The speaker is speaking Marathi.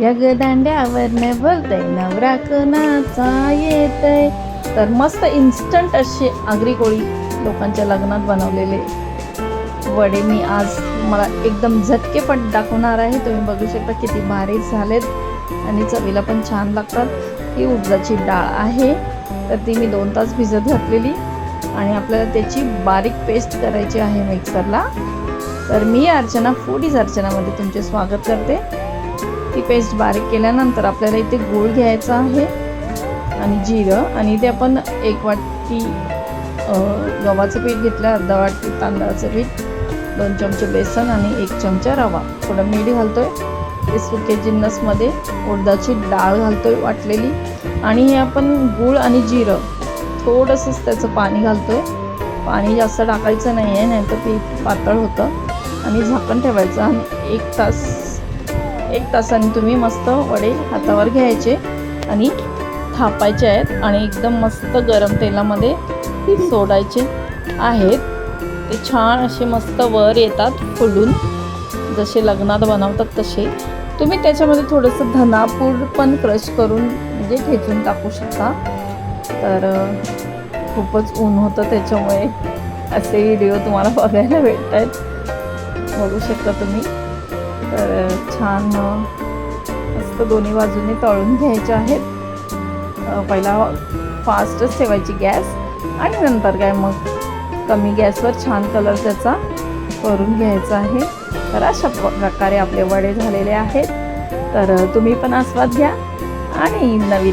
या ग न बोलतय. नवरा कोणाचा येतय? तर मस्त इन्स्टंट असे आगरी कोळी लोकांच्या लग्नात बनवलेले. वडे मी आज मला एकदम झटकेपट दाखवणार आहे. तुम्ही बघू शकता किती भारी झालेत. आणि चवीला पण छान लागतात. ही उडदाची डाळ आहे. तर ती मी दोन तास भिजत घातलेली. आणि आपल्याला त्याची बारीक पेस्ट करायची आहे मिक्सरला तर मी अर्चना फूडीज अर्चनामध्ये तुमचे स्वागत करते. ती पेस्ट बारीक केल्यानंतर आपल्याला इथे गूळ घ्यायचा आहे आणि जिरं. आणि इथे आपण एक वाटी गव्हाचं पीठ घेतलं अर्धा वाटी तांदळाचं पीठ दोन चमचे बेसन आणि एक चमचा रवा. थोडं मीठ घालतो आहे ते सुके जिन्नसमध्ये उडदाची डाळ घालतो आहे वाटलेली. आणि हे आपण गूळ आणि जिरं थोडंसंच त्याचं पाणी घालतो आहे पाणी जास्त टाकायचं नाही आहे नाहीतर पीठ पातळ होतं. आणि झाकण ठेवायचं. आणि एक तास एक तासाने तुम्ही मस्त वडे हातावर घ्यायचे आणि थापायचे आहेत आणि एकदम मस्त गरम तेलामध्ये सोडायचे आहेत. ते छान असे मस्त वर येतात फुलून. जसे लग्नात बनवतात तसे. तुम्ही त्याच्यामध्ये थोडंसं धनापूड पण क्रश करून म्हणजे ठेचून टाकू शकता. तर खूपच ऊन होतं त्याच्यामुळे असे व्हिडिओ तुम्हाला बघायला भेटत आहेत बघू शकता तुम्ही. तर छान मस्त दोन्ही बाजूने तळून घ्यायचे आहेत. पहिला फास्टच ठेवायची गॅस आणि नंतर काय मग कमी गॅसवर छान कलर त्याचा करून घ्यायचा आहे. तर अशा प्रकारे आपले वडे झालेले आहेत. तर तुम्ही पण आस्वाद घ्या आणि नवीन